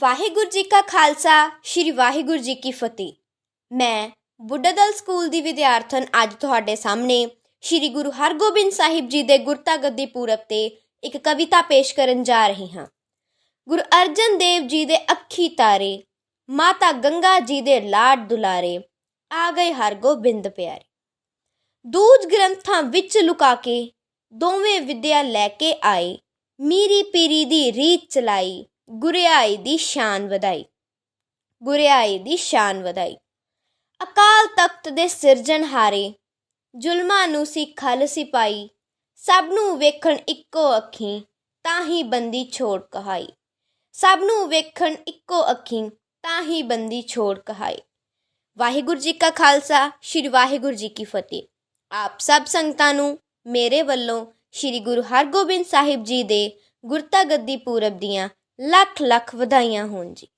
ਵਾਹਿਗੁਰੂ ਜੀ ਕਾ ਖਾਲਸਾ, ਸ੍ਰੀ ਵਾਹਿਗੁਰੂ ਜੀ ਕੀ ਫਤਿਹ। ਮੈਂ ਬੁੱਢਾ ਦਲ ਸਕੂਲ ਦੀ ਵਿਦਿਆਰਥਣ ਅੱਜ ਤੁਹਾਡੇ ਸਾਹਮਣੇ ਸ੍ਰੀ ਗੁਰੂ ਹਰਗੋਬਿੰਦ ਸਾਹਿਬ ਜੀ ਦੇ ਗੁਰਤਾ ਗੱਦੀ ਪੂਰਬ ਤੇ ਇੱਕ ਕਵਿਤਾ ਪੇਸ਼ ਕਰਨ ਜਾ ਰਹੀ ਹਾਂ। ਗੁਰੂ ਅਰਜਨ ਦੇਵ ਜੀ ਦੇ ਅੱਖੀ ਤਾਰੇ, ਮਾਤਾ ਗੰਗਾ ਜੀ ਦੇ ਲਾਡ ਦੁਲਾਰੇ, ਆ ਗਏ ਹਰਗੋਬਿੰਦ ਪਿਆਰੇ। ਦੂਜ ਗ੍ਰੰਥਾਂ ਵਿੱਚ ਲੁਕਾ ਕੇ ਦੋਵੇਂ ਵਿਦਿਆ ਲੈ ਕੇ ਆਏ, ਮੀਰੀ ਪੀਰੀ ਦੀ ਰੀਤ ਚਲਾਈ ਗੁਰਿਆਈ ਦੀ ਸ਼ਾਨ ਵਧਾਈ, ਗੁਰਿਆਈ ਦੀ ਸ਼ਾਨ ਵਧਾਈ। ਅਕਾਲ ਤਖਤ ਦੇ ਸਿਰਜਣਹਾਰੇ ਜ਼ੁਲਮਾਂ ਨੂੰ ਸੀ ਖਲ ਸਿਪਾਈ ਸਭ ਨੂੰ ਵੇਖਣ ਇੱਕੋ ਅੱਖੀ, ਤਾਂ ਹੀ ਬੰਦੀ ਛੋੜ ਕਹਾਈ। ਸਭ ਨੂੰ ਵੇਖਣ ਇੱਕੋ ਅੱਖੀ, ਤਾਂ ਹੀ ਬੰਦੀ ਛੋੜ ਕਹਾਈ। ਵਾਹਿਗੁਰੂ ਜੀ ਕਾ ਖਾਲਸਾ, ਸ੍ਰੀ ਵਾਹਿਗੁਰੂ ਜੀ ਕੀ ਫਤਿਹ। ਆਪ ਸਭ ਸੰਗਤਾਂ ਨੂੰ ਮੇਰੇ ਵੱਲੋਂ ਸ੍ਰੀ ਗੁਰੂ ਹਰਗੋਬਿੰਦ ਸਾਹਿਬ ਜੀ ਦੇ ਗੁਰਤਾ ਗੱਦੀ ਪੂਰਬ ਦੀਆਂ ਲੱਖ ਲੱਖ ਵਧਾਈਆਂ ਹੋਣ ਜੀ।